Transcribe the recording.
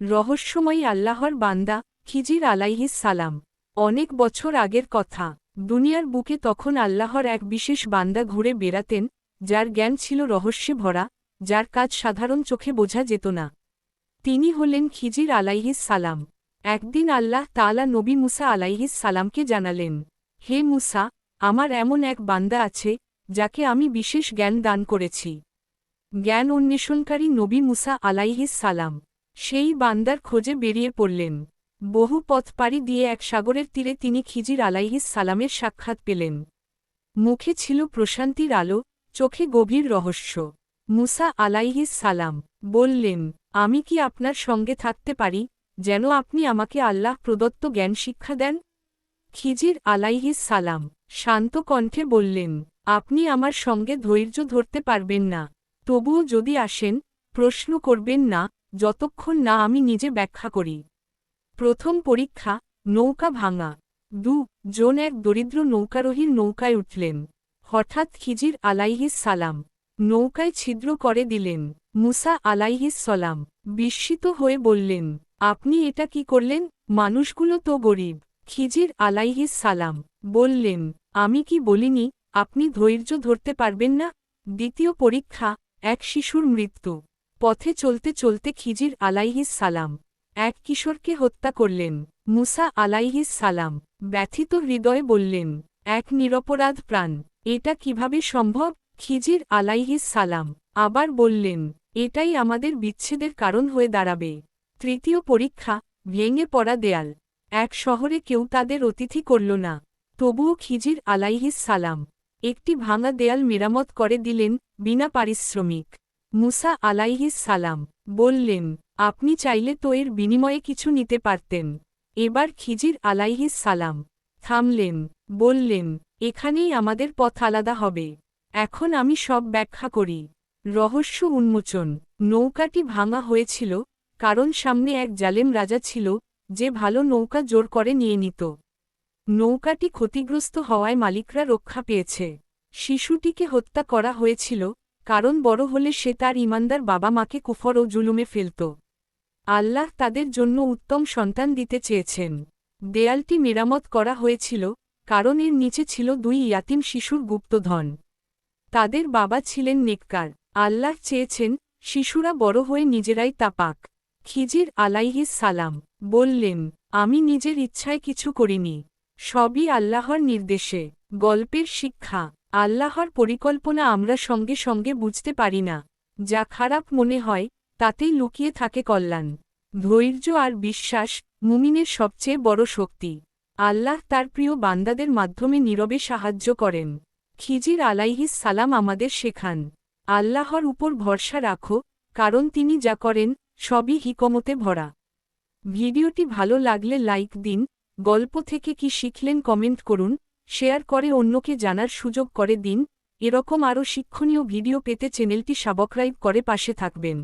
রহস্যময়ী আল্লাহর বান্দা, খিজির আলাইহিস সালাম। অনেক বছর আগের কথা। দুনিয়ার বুকে তখন আল্লাহর এক বিশেষ বান্দা ঘুরে বেড়াতেন, যার জ্ঞান ছিল রহস্যে ভরা, যার কাজ সাধারণ চোখে বোঝা যেত না। তিনি হলেন খিজির আলাইহিস সালাম। একদিন আল্লাহ তালা নবী মুসা আলাইহিস সালামকে জানালেন, হে মুসা, আমার এমন এক বান্দা আছে, যাকে আমি বিশেষ জ্ঞান দান করেছি। জ্ঞান অন্বেষণকারী নবী মুসা আলাইহিস সালাম। সেই বান্দার খোঁজে বেরিয়ে পড়লেন। বহু পথ পাড়ি দিয়ে এক সাগরের তীরে তিনি খিজির আলাইহিস সালামের সাক্ষাৎ পেলেন। মুখে ছিল প্রশান্তির আলো, চোখে গভীর রহস্য। মুসা আলাইহিস সালাম বললেন, আমি কি আপনার সঙ্গে থাকতে পারি, যেন আপনি আমাকে আল্লাহ প্রদত্ত জ্ঞান শিক্ষা দেন? খিজির আলাইহিস সালাম শান্ত কণ্ঠে বললেন, আপনি আমার সঙ্গে ধৈর্য ধরতে পারবেন না। তবুও যদি আসেন, প্রশ্ন করবেন না যতক্ষণ না আমি নিজে ব্যাখ্যা করি। প্রথম পরীক্ষা, নৌকা ভাঙা। দু, জন এক দরিদ্র নৌকারোহীর নৌকায় উঠলেন। হঠাৎ খিজির আলাইহিস সালাম। নৌকায় ছিদ্র করে দিলেন। মুসা আলাইহিস সালাম বিস্মিত হয়ে বললেন, আপনি এটা কি করলেন? মানুষগুলো তো গরিব। খিজির আলাইহিস সালাম বললেন, আমি কি বলিনি? আপনি ধৈর্য ধরতে পারবেন না? দ্বিতীয় পরীক্ষা, এক শিশুর মৃত্যু। পথে চলতে চলতে খিজির আলাইহিস সালাম। এক কিশোরকে হত্যা করলেন। মুসা আলাইহিস সালাম ব্যথিত হৃদয়ে বললেন, এক নিরপরাধ প্রাণ, এটা কীভাবে সম্ভব? খিজির আলাইহিস সালাম আবার বললেন, এটাই আমাদের বিচ্ছেদের কারণ হয়ে দাঁড়াবে। তৃতীয় পরীক্ষা, ভেঙে পড়া দেয়াল। এক শহরে কেউ তাদের অতিথি করল না। তবুও খিজির আলাইহিস সালাম একটি ভাঙা দেয়াল মেরামত করে দিলেন বিনা পারিশ্রমিক। মুসা আলাইহিস সালাম, বললেন, আপনি চাইলে তো এর বিনিময়ে কিছু নিতে পারতেন। এবার খিজির আলাইহিস সালাম থামলেন, বললেন, এখানেই আমাদের পথ আলাদা হবে। এখন আমি সব ব্যাখ্যা করি। রহস্য উন্মোচন, নৌকাটি ভাঙা হয়েছিল, কারণ সামনে এক জালেম রাজা ছিল, যে ভালো নৌকা জোর করে নিয়ে নিত। নৌকাটি ক্ষতিগ্রস্ত হওয়ায় মালিকরা রক্ষা পেয়েছে। শিশুটিকে হত্যা করা হয়েছিল কারণ বড় হলে সে তার ইমানদার বাবা মাকে কুফর ও জুলুমে ফেলত। আল্লাহ তাদের জন্য উত্তম সন্তান দিতে চেয়েছেন। দেয়ালটি মেরামত করা হয়েছিল, কারণ এর নিচে ছিল দুই ইয়াতিম শিশুর গুপ্তধন। তাদের বাবা ছিলেন নেককার। আল্লাহ চেয়েছেন, শিশুরা বড় হয়ে নিজেরাই তা পাক। খিজির আলাইহিস সালাম। বললেন, আমি নিজের ইচ্ছায় কিছু করিনি। সবই আল্লাহর নির্দেশে। গল্পের শিক্ষা। আল্লাহর পরিকল্পনা আমরা সঙ্গে সঙ্গে বুঝতে পারি না। যা খারাপ মনে হয়, তাতেই লুকিয়ে থাকে কল্যাণ। ধৈর্য আর বিশ্বাস মুমিনের সবচেয়ে বড় শক্তি। আল্লাহ তার প্রিয় বান্দাদের মাধ্যমে নীরবে সাহায্য করেন। খিজির আলাইহিস সালাম আমাদের শেখান, আল্লাহর উপর ভরসা রাখো, কারণ তিনি যা করেন, সবই হিকমতে ভরা। ভিডিওটি ভালো লাগলে লাইক দিন, গল্প থেকে কি শিখলেন কমেন্ট করুন শেয়ার করে অন্যকে জানার সুযোগ করে দিন। এরকম আরও শিক্ষণীয় ভিডিও পেতে চ্যানেলটি সাবস্ক্রাইব করে পাশে থাকবেন।